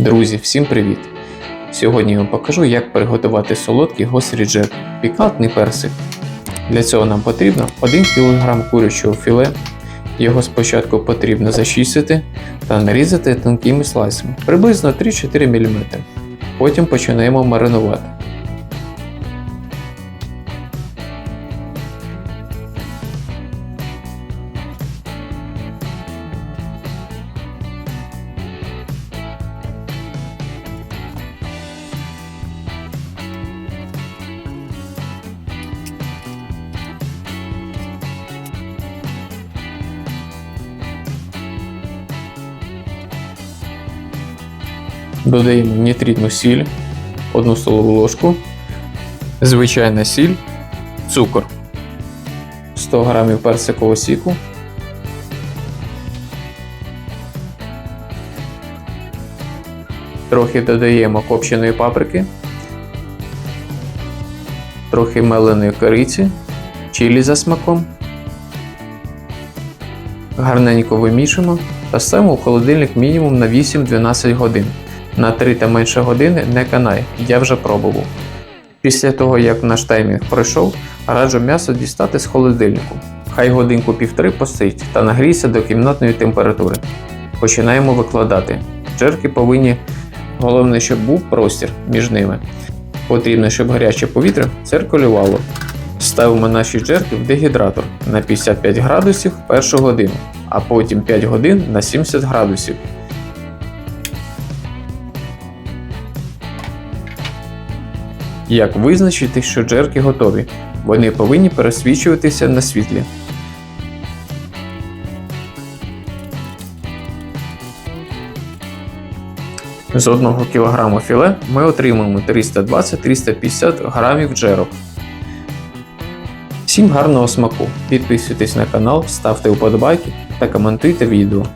Друзі, всім привіт! Сьогодні я вам покажу, як приготувати солодкий гострий джек, пікантний персик. Для цього нам потрібно 1 кг курячого філе. Його спочатку потрібно зачистити та нарізати тонкими слайсами, приблизно 3-4 мм. Потім починаємо маринувати. Додаємо нітритну сіль, 1 столову ложку, звичайна сіль, цукор, 100 г персикового сіку, трохи додаємо копченої паприки, трохи меленої кориці, чилі за смаком. Гарненько вимішуємо та ставимо в холодильник мінімум на 8-12 годин. На 3 та менше години не канай, я вже пробував. Після того, як наш таймінг пройшов, раджу м'ясо дістати з холодильнику. Хай годинку півтори постоїть та нагрійся до кімнатної температури. Починаємо викладати. Джерки повинні, головне, щоб був простір між ними. Потрібно, щоб гаряче повітря циркулювало. Ставимо наші джерки в дегідратор на 55 градусів першу годину, а потім 5 годин на 70 градусів. Як визначити, що джерки готові? Вони повинні пересвічуватися на світлі. З 1 кг філе ми отримуємо 320-350 г джерок. Всім гарного смаку! Підписуйтесь на канал, ставте вподобайки та коментуйте відео.